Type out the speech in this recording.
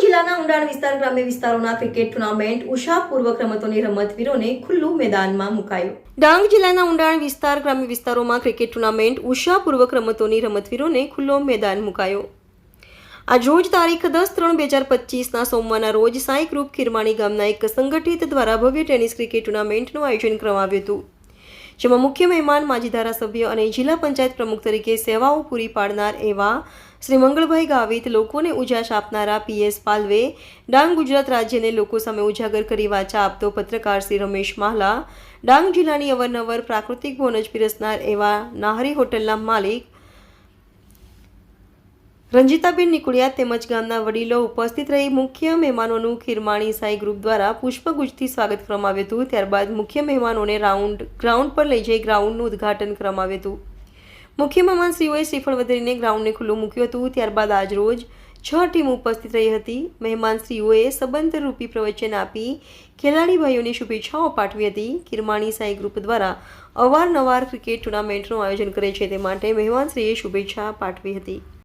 જિલ્લાના ઊંડાણ વિસ્તાર ગ્રામ્ય વિસ્તારોના ક્રિકેટ ટુર્નામેન્ટ ઉષાપૂર્વક રમતોની રમતવીરોને ખુલ્લું મેદાનમાં મુકાયું. ડાંગ જિલ્લાના ઊંડાણ વિસ્તાર ગ્રામ્ય વિસ્તારોમાં ક્રિકેટ ટુર્નામેન્ટ ઉષાપૂર્વક રમતોની રમતવીરોને ખુલ્લો મેદાન મુકાયો. આજ રોજ તારીખ દસ ત્રણ બે હજાર પચીસના સોમવારના રોજ સાંઈ ગ્રુપ ખીરમાણી ગામના એક સંગઠિત દ્વારા ભવ્ય ટેનિસ ક્રિકેટ ટુર્નામેન્ટનું આયોજન કરવામાં આવ્યું હતું. જેમાં મુખ્ય મહેમાન માજી ધારાસભ્ય અને જિલ્લા પંચાયત પ્રમુખ તરીકે સેવાઓ પૂરી પાડનાર એવા શ્રી મંગળભાઈ ગાવિત લોકોને ઉજાસ આપનારા પીએસ પાલવે ડાંગ ગુજરાત રાજ્યને લોકો સામે ઉજાગર કરી વાચા આપતો પત્રકાર શ્રી રમેશ માહલા. ડાંગ જિલ્લાની અવરનવર પ્રાકૃતિક ભોનજ પીરસનાર એવા નાહરી હોટલના માલિક રંજીતાબેન નિકુળિયા તેમજ ગામના વડીલો ઉપસ્થિત રહી મુખ્ય મહેમાનોનું ખીરમાણી સાઈ ગ્રુપ દ્વારા પુષ્પગુચ્છથી સ્વાગત કરવામાં આવ્યું હતું. ત્યારબાદ મુખ્ય મહેમાનોને રાઉન્ડ, ગ્રાઉન્ડ પર લઈ જઈ ગ્રાઉન્ડનું ઉદ્ઘાટન કરવામાં આવ્યું હતું. મુખ્ય મહેમાનશ્રીઓએ શ્રીફળ વધરીને ગ્રાઉન્ડને ખુલ્લું મૂક્યું હતું. ત્યારબાદ આજરોજ છ ટીમ ઉપસ્થિત રહી હતી. મહેમાનશ્રીઓએ સંબંધરૂપી પ્રવચન આપી, ખેલાડી ભાઈઓને શુભેચ્છાઓ પાઠવી હતી. કિરમાણી સાઈ ગ્રુપ દ્વારા અવારનવાર ક્રિકેટ ટુર્નામેન્ટનું આયોજન કરે છે તે માટે મહેમાનશ્રીએ શુભેચ્છા પાઠવી હતી.